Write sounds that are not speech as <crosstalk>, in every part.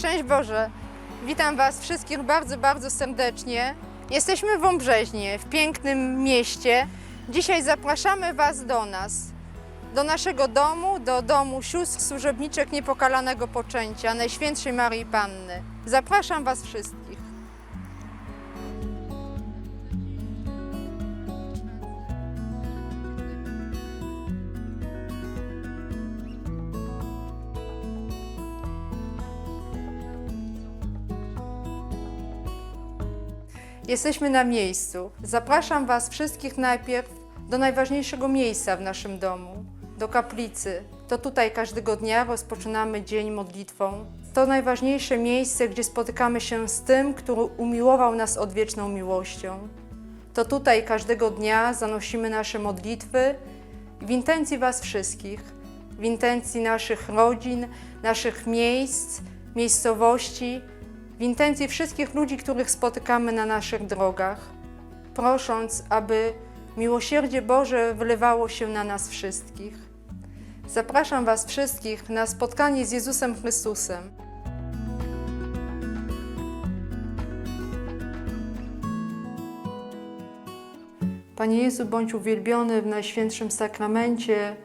Szczęść Boże! Witam Was wszystkich bardzo, bardzo serdecznie. Jesteśmy w Wąbrzeźnie, w pięknym mieście. Dzisiaj zapraszamy Was do nas, do naszego domu, do domu sióstr służebniczek niepokalanego poczęcia Najświętszej Marii Panny. Zapraszam Was wszystkich. Jesteśmy na miejscu. Zapraszam Was wszystkich najpierw do najważniejszego miejsca w naszym domu, do kaplicy. To tutaj każdego dnia rozpoczynamy dzień modlitwą. To najważniejsze miejsce, gdzie spotykamy się z tym, który umiłował nas odwieczną miłością. To tutaj każdego dnia zanosimy nasze modlitwy w intencji Was wszystkich, w intencji naszych rodzin, naszych miejsc, miejscowości, w intencji wszystkich ludzi, których spotykamy na naszych drogach, prosząc, aby miłosierdzie Boże wylewało się na nas wszystkich. Zapraszam Was wszystkich na spotkanie z Jezusem Chrystusem. Panie Jezu, bądź uwielbiony w Najświętszym Sakramencie,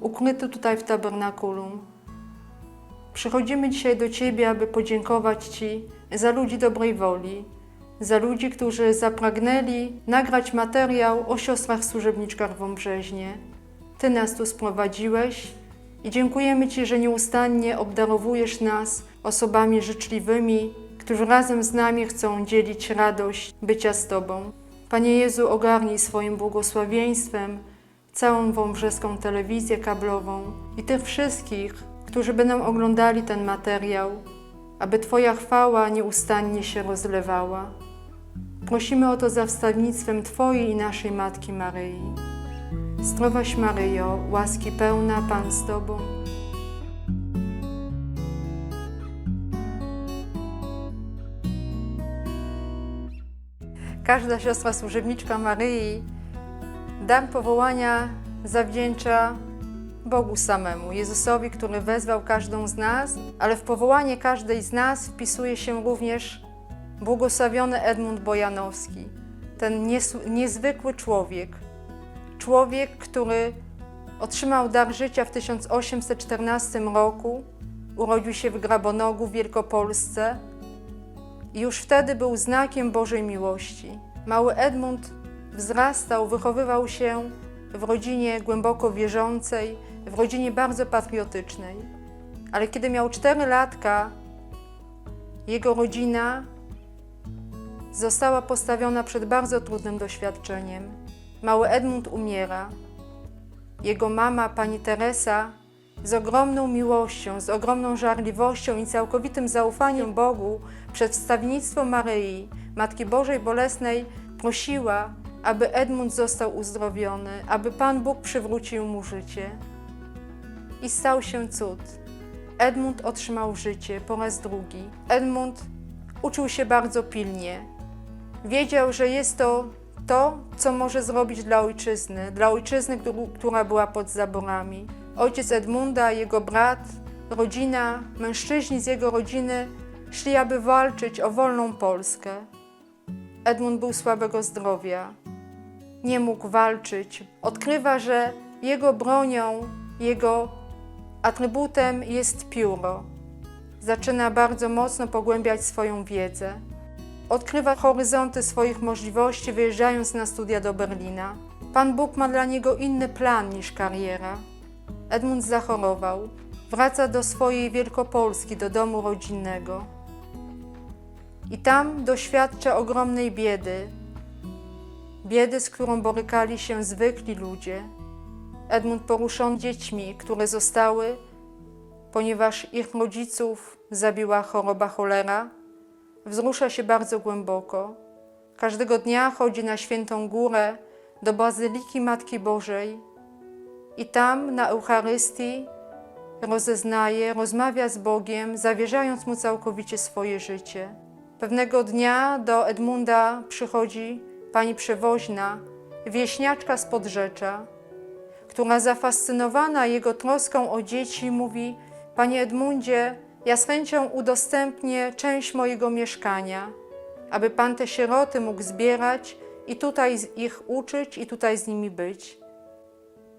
ukryty tutaj w tabernakulum. Przychodzimy dzisiaj do Ciebie, aby podziękować Ci za ludzi dobrej woli, za ludzi, którzy zapragnęli nagrać materiał o siostrach służebniczkach w Wąbrzeźnie. Ty nas tu sprowadziłeś i dziękujemy Ci, że nieustannie obdarowujesz nas osobami życzliwymi, którzy razem z nami chcą dzielić radość bycia z Tobą. Panie Jezu, ogarnij swoim błogosławieństwem całą wąbrzeską telewizję kablową i tych wszystkich, którzy będą oglądali ten materiał, aby Twoja chwała nieustannie się rozlewała. Prosimy o to za wstawnictwem Twojej i naszej Matki Maryi. Zdrowaś Maryjo, łaski pełna Pan z Tobą. Każda siostra służebniczka Maryi dar powołania zawdzięcza Bogu samemu, Jezusowi, który wezwał każdą z nas, ale w powołanie każdej z nas wpisuje się również błogosławiony Edmund Bojanowski, ten niezwykły człowiek. Człowiek, który otrzymał dar życia w 1814 roku, urodził się w Grabonogu w Wielkopolsce i już wtedy był znakiem Bożej miłości. Mały Edmund wzrastał, wychowywał się w rodzinie głęboko wierzącej, w rodzinie bardzo patriotycznej. Ale kiedy miał 4 latka, jego rodzina została postawiona przed bardzo trudnym doświadczeniem. Mały Edmund umiera. Jego mama, pani Teresa, z ogromną miłością, z ogromną żarliwością i całkowitym zaufaniem Bogu przed wstawiennictwo Maryi, Matki Bożej Bolesnej, prosiła, aby Edmund został uzdrowiony, aby Pan Bóg przywrócił mu życie. I stał się cud. Edmund otrzymał życie po raz drugi. Edmund uczył się bardzo pilnie. Wiedział, że jest to to, co może zrobić dla ojczyzny, dla ojczyzny, która była pod zaborami. Ojciec Edmunda, jego brat, rodzina, mężczyźni z jego rodziny szli, aby walczyć o wolną Polskę. Edmund był słabego zdrowia, nie mógł walczyć. Odkrywa, że jego bronią, jego atrybutem jest pióro. Zaczyna bardzo mocno pogłębiać swoją wiedzę. Odkrywa horyzonty swoich możliwości, wyjeżdżając na studia do Berlina. Pan Bóg ma dla niego inny plan niż kariera. Edmund zachorował. Wraca do swojej Wielkopolski, do domu rodzinnego. I tam doświadcza ogromnej biedy. Biedy, z którą borykali się zwykli ludzie. Edmund poruszony dziećmi, które zostały, ponieważ ich rodziców zabiła choroba cholera, wzrusza się bardzo głęboko. Każdego dnia chodzi na świętą górę do Bazyliki Matki Bożej i tam na Eucharystii rozeznaje, rozmawia z Bogiem, zawierzając Mu całkowicie swoje życie. Pewnego dnia do Edmunda przychodzi pani przewoźna, wieśniaczka z Podrzecza, która zafascynowana jego troską o dzieci mówi: Panie Edmundzie, Ja z chęcią udostępnię część mojego mieszkania, aby Pan te sieroty mógł zbierać i tutaj ich uczyć i tutaj z nimi być.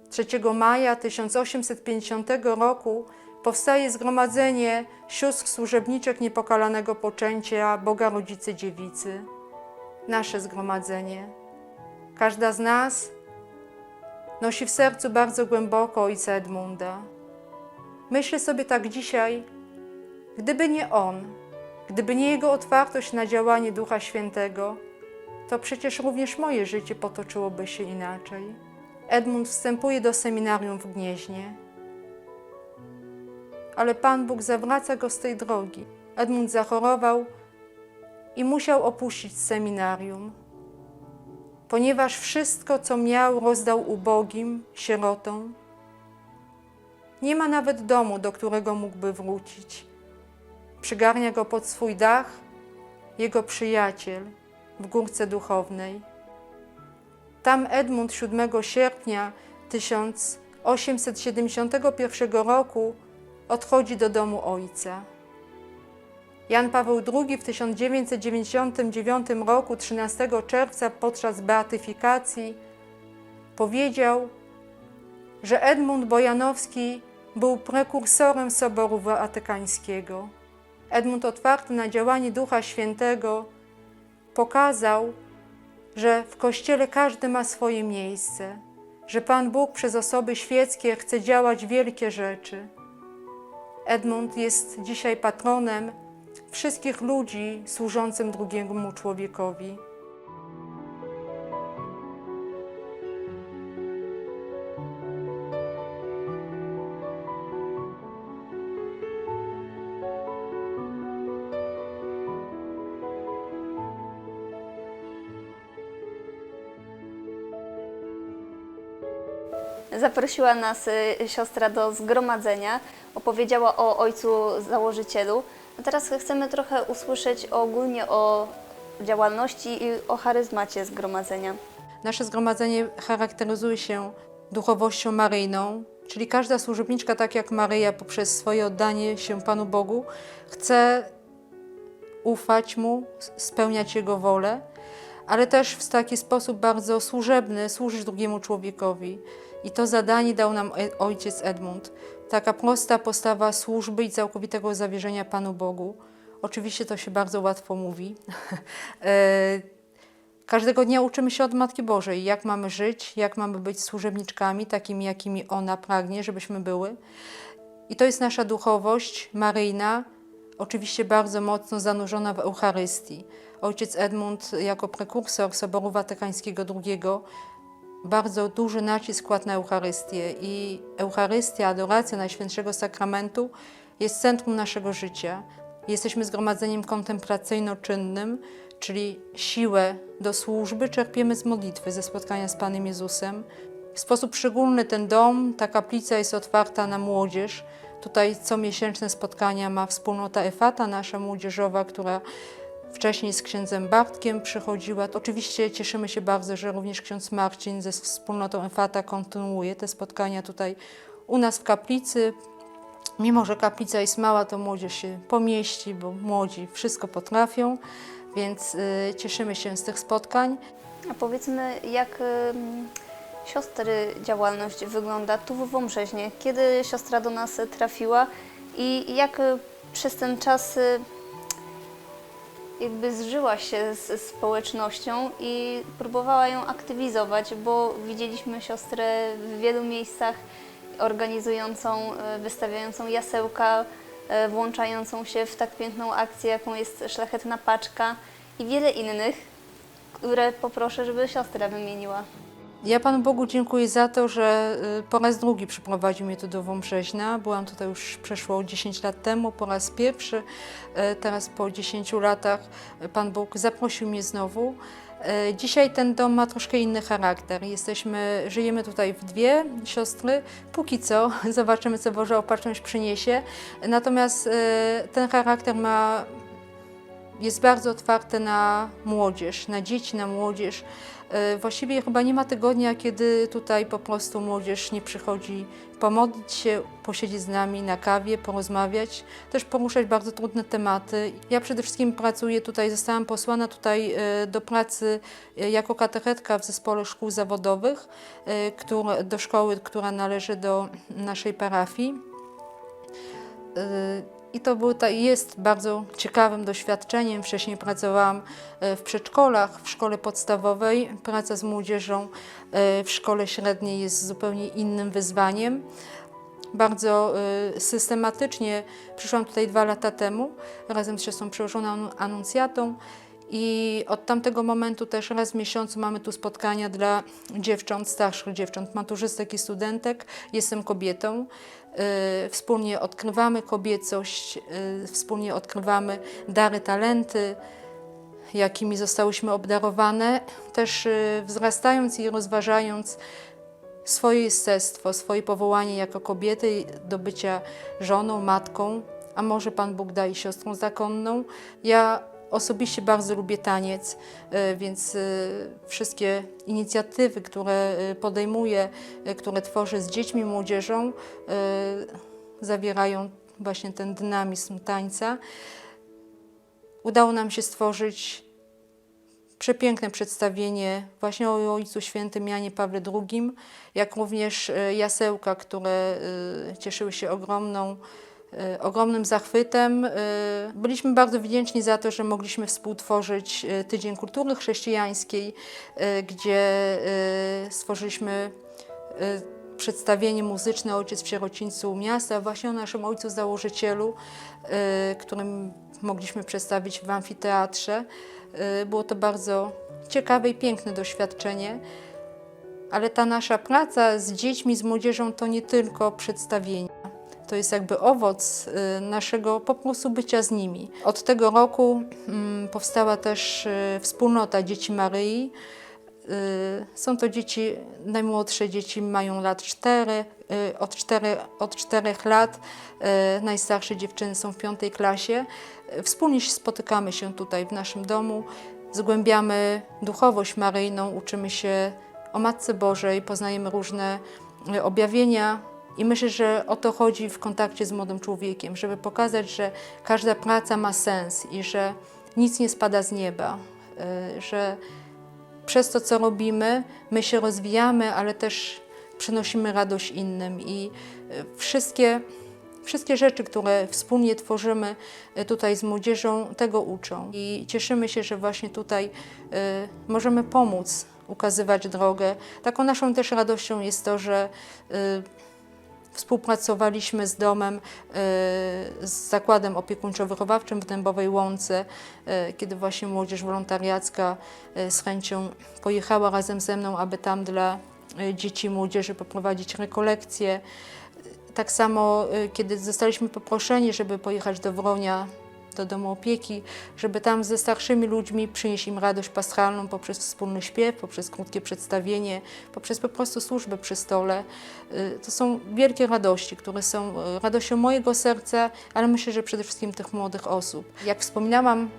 3 maja 1850 roku powstaje Zgromadzenie Sióstr Służebniczek Niepokalanego Poczęcia Boga Rodzicy Dziewicy. Nasze zgromadzenie. Każda z nas nosi w sercu bardzo głęboko Ojca Edmunda. Myślę sobie tak dzisiaj, gdyby nie On, gdyby nie Jego otwartość na działanie Ducha Świętego, to przecież również moje życie potoczyłoby się inaczej. Edmund wstępuje do seminarium w Gnieźnie. Ale Pan Bóg zawraca go z tej drogi. Edmund zachorował i musiał opuścić seminarium, ponieważ wszystko, co miał, rozdał ubogim, sierotom. Nie ma nawet domu, do którego mógłby wrócić. Przygarnia go pod swój dach jego przyjaciel w górce duchownej. Tam Edmund 7 sierpnia 1871 roku odchodzi do domu ojca. Jan Paweł II w 1999 roku, 13 czerwca, podczas beatyfikacji, powiedział, że Edmund Bojanowski był prekursorem Soboru Watykańskiego. Edmund, otwarty na działanie Ducha Świętego, pokazał, że w Kościele każdy ma swoje miejsce, że Pan Bóg przez osoby świeckie chce działać wielkie rzeczy. Edmund jest dzisiaj patronem wszystkich ludzi służącym drugiemu człowiekowi. Zaprosiła nas y, siostra do zgromadzenia, opowiedziała o ojcu założycielu. A teraz chcemy trochę usłyszeć ogólnie o działalności i o charyzmacie zgromadzenia. Nasze zgromadzenie charakteryzuje się duchowością maryjną, czyli każda służebniczka, tak jak Maryja, poprzez swoje oddanie się Panu Bogu, chce ufać Mu, spełniać Jego wolę, ale też w taki sposób bardzo służebny służyć drugiemu człowiekowi. I to zadanie dał nam ojciec Edmund. Taka prosta postawa służby i całkowitego zawierzenia Panu Bogu. Oczywiście to się bardzo łatwo mówi. <laughs> E, Każdego dnia uczymy się od Matki Bożej, jak mamy żyć, jak mamy być służebniczkami, takimi, jakimi ona pragnie, żebyśmy były. I to jest nasza duchowość maryjna, oczywiście bardzo mocno zanurzona w Eucharystii. Ojciec Edmund, jako prekursor Soboru Watykańskiego II, bardzo duży nacisk kładł na Eucharystię i Eucharystia, adoracja Najświętszego Sakramentu jest centrum naszego życia. Jesteśmy zgromadzeniem kontemplacyjno-czynnym, czyli siłę do służby czerpiemy z modlitwy, ze spotkania z Panem Jezusem. W sposób szczególny ten dom, ta kaplica jest otwarta na młodzież. Tutaj comiesięczne spotkania ma wspólnota Efata, nasza młodzieżowa, która wcześniej z księdzem Bartkiem przychodziła. Oczywiście cieszymy się bardzo, że również ksiądz Marcin ze wspólnotą Efata kontynuuje te spotkania tutaj u nas w kaplicy. Mimo, że kaplica jest mała, to młodzież się pomieści, bo młodzi wszystko potrafią, więc y, cieszymy się z tych spotkań. A powiedzmy, jak ym, siostry działalność wygląda tu w Wąbrzeźnie? Kiedy siostra do nas trafiła i jak y, przez ten czas y, jakby zżyła się z społecznością i próbowała ją aktywizować, bo widzieliśmy siostrę w wielu miejscach organizującą, y, wystawiającą jasełka, y, włączającą się w tak piękną akcję, jaką jest Szlachetna Paczka i wiele innych, które poproszę, żeby siostra wymieniła. Ja Panu Bogu dziękuję za to, że y, po raz drugi przyprowadził mnie tu do Wąbrzeźna. Byłam tutaj już przeszło 10 lat temu, po raz pierwszy. Y, Teraz po 10 latach y, Pan Bóg zaprosił mnie znowu. Dzisiaj ten dom ma troszkę inny charakter. Jesteśmy, żyjemy tutaj w dwie siostry. Póki co <laughs> zobaczymy, co Boża Opatrzność przyniesie. Natomiast ten charakter ma jest bardzo otwarte na młodzież, na dzieci, na młodzież. E, Właściwie chyba nie ma tygodnia, kiedy tutaj po prostu młodzież nie przychodzi pomodlić się, posiedzieć z nami na kawie, porozmawiać, też poruszać bardzo trudne tematy. Ja przede wszystkim pracuję tutaj, zostałam posłana tutaj e, do pracy e, jako katechetka w zespole szkół zawodowych, do szkoły, która należy do naszej parafii. I to był, ta- jest bardzo ciekawym doświadczeniem. Wcześniej pracowałam y, w przedszkolach, w szkole podstawowej. Praca z młodzieżą y, w szkole średniej jest zupełnie innym wyzwaniem. Bardzo y, systematycznie przyszłam tutaj dwa lata temu razem z siostrą przełożoną Anu- Anuncjatą i od tamtego momentu też raz w miesiącu mamy tu spotkania dla dziewcząt, starszych dziewcząt, maturzystek i studentek. Jestem kobietą. Y, Wspólnie odkrywamy kobiecość, y, wspólnie odkrywamy dary, talenty, jakimi zostałyśmy obdarowane, też y, wzrastając i rozważając swoje jestestwo, swoje powołanie jako kobiety do bycia żoną, matką, a może Pan Bóg daje siostrą zakonną. Ja osobiście bardzo lubię taniec, y, więc y, wszystkie inicjatywy, które y, podejmuję, które tworzę z dziećmi młodzieżą, zawierają właśnie ten dynamizm tańca. Udało nam się stworzyć przepiękne przedstawienie właśnie o Ojcu Świętym Janie Pawle II, jak również e, jasełka, które e, cieszyły się ogromną, e, ogromnym zachwytem. E, Byliśmy bardzo wdzięczni za to, że mogliśmy współtworzyć e, Tydzień Kultury Chrześcijańskiej, gdzie stworzyliśmy przedstawienie muzyczne Ojciec w sierocińcu miasta, właśnie o naszym Ojcu Założycielu, którym mogliśmy przedstawić w amfiteatrze. Y, Było to bardzo ciekawe i piękne doświadczenie, ale ta nasza praca z dziećmi, z młodzieżą to nie tylko przedstawienia. To jest jakby owoc y, naszego po prostu bycia z nimi. Od tego roku mm, powstała też y, wspólnota Dzieci Maryi. Y, Są to dzieci, najmłodsze dzieci mają lat 4, od 4, od 4 lat, najstarsze dziewczyny są w piątej klasie. Wspólnie spotykamy się tutaj w naszym domu, zgłębiamy duchowość maryjną, uczymy się o Matce Bożej, poznajemy różne objawienia i myślę, że o to chodzi w kontakcie z młodym człowiekiem, żeby pokazać, że każda praca ma sens i że nic nie spada z nieba, y, że przez to, co robimy, my się rozwijamy, ale też przynosimy radość innym i e, wszystkie, wszystkie rzeczy, które wspólnie tworzymy e, tutaj z młodzieżą, tego uczą. I cieszymy się, że właśnie tutaj możemy pomóc ukazywać drogę. Taką naszą też radością jest to, że Współpracowaliśmy z domem, e, z zakładem opiekuńczo-wychowawczym w Dębowej Łące, e, kiedy właśnie młodzież wolontariacka e, z chęcią pojechała razem ze mną, aby tam dla dzieci i młodzieży poprowadzić rekolekcje. Tak samo, kiedy zostaliśmy poproszeni, żeby pojechać do Wronia, do domu opieki, żeby tam ze starszymi ludźmi przynieść im radość paschalną poprzez wspólny śpiew, poprzez krótkie przedstawienie, poprzez po prostu służbę przy stole. Y, To są wielkie radości, które są y, radością mojego serca, ale myślę, że przede wszystkim tych młodych osób. Jak wspominałam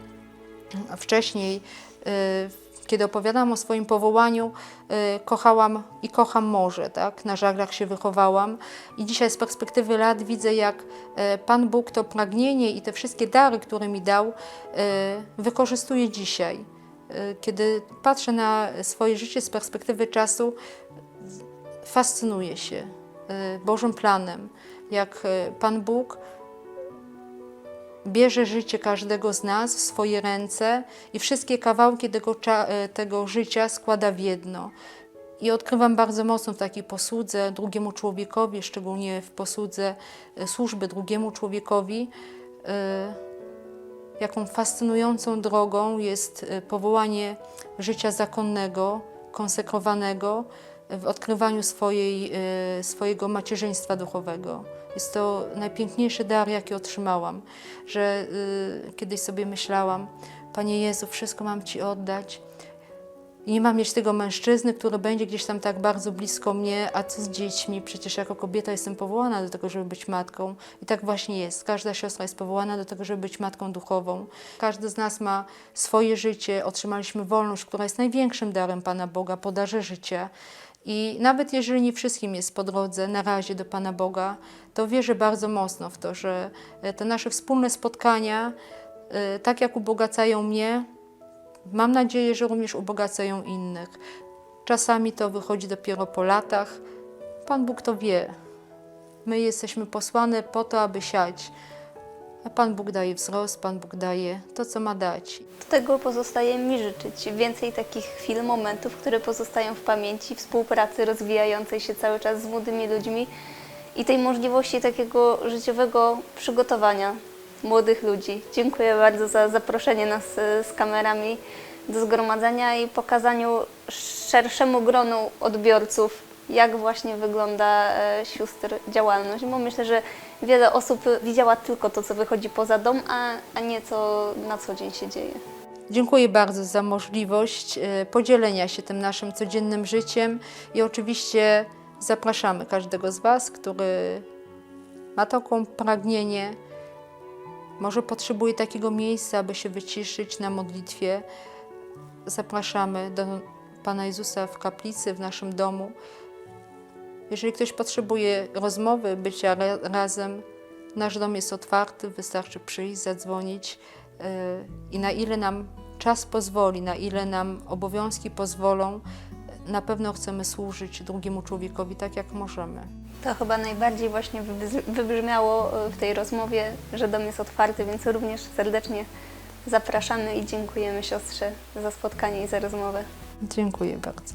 wcześniej, y, kiedy opowiadałam o swoim powołaniu, y, kochałam i kocham morze, tak? Na żaglach się wychowałam i dzisiaj z perspektywy lat widzę, jak y, Pan Bóg to pragnienie i te wszystkie dary, które mi dał, y, wykorzystuje dzisiaj. Kiedy patrzę na swoje życie z perspektywy czasu, fascynuję się Bożym planem, jak Pan Bóg bierze życie każdego z nas w swoje ręce i wszystkie kawałki tego, e, tego życia składa w jedno. I odkrywam bardzo mocno w takiej posłudze drugiemu człowiekowi, szczególnie w posłudze e, służby drugiemu człowiekowi, e, jaką fascynującą drogą jest powołanie życia zakonnego, konsekrowanego w odkrywaniu swojej, swojego macierzyństwa duchowego. Jest to najpiękniejszy dar, jaki otrzymałam, że y, kiedyś sobie myślałam, Panie Jezu, wszystko mam Ci oddać. I nie mam mieć tego mężczyzny, który będzie gdzieś tam tak bardzo blisko mnie, a co z dziećmi? Przecież jako kobieta jestem powołana do tego, żeby być matką. I tak właśnie jest. Każda siostra jest powołana do tego, żeby być matką duchową. Każdy z nas ma swoje życie. Otrzymaliśmy wolność, która jest największym darem Pana Boga, po darze życia. I nawet jeżeli nie wszystkim jest po drodze na razie do Pana Boga, to wierzę bardzo mocno w to, że e, te nasze wspólne spotkania, e, tak jak ubogacają mnie, mam nadzieję, że również ubogacają innych. Czasami to wychodzi dopiero po latach. Pan Bóg to wie. My jesteśmy posłane po to, aby siać. A Pan Bóg daje wzrost, Pan Bóg daje to, co ma dać. Do tego pozostaje mi życzyć więcej takich chwil, momentów, które pozostają w pamięci, współpracy rozwijającej się cały czas z młodymi ludźmi i tej możliwości takiego życiowego przygotowania młodych ludzi. Dziękuję bardzo za zaproszenie nas e, z kamerami do zgromadzenia i pokazaniu szerszemu gronu odbiorców, jak właśnie wygląda e, sióstr działalność, bo myślę, że wiele osób widziała tylko to, co wychodzi poza dom, a, a nie co na co dzień się dzieje. Dziękuję bardzo za możliwość e, podzielenia się tym naszym codziennym życiem i oczywiście zapraszamy każdego z Was, który ma taką pragnienie, może potrzebuje takiego miejsca, aby się wyciszyć na modlitwie. Zapraszamy do Pana Jezusa w kaplicy, w naszym domu. Jeżeli ktoś potrzebuje rozmowy, bycia ra- razem, nasz dom jest otwarty, wystarczy przyjść, zadzwonić yy, i na ile nam czas pozwoli, na ile nam obowiązki pozwolą, na pewno chcemy służyć drugiemu człowiekowi tak, jak możemy. To chyba najbardziej właśnie wybrzmiało e, w tej rozmowie, że dom jest otwarty, więc również serdecznie zapraszamy i dziękujemy siostrze za spotkanie i za rozmowę. Dziękuję bardzo.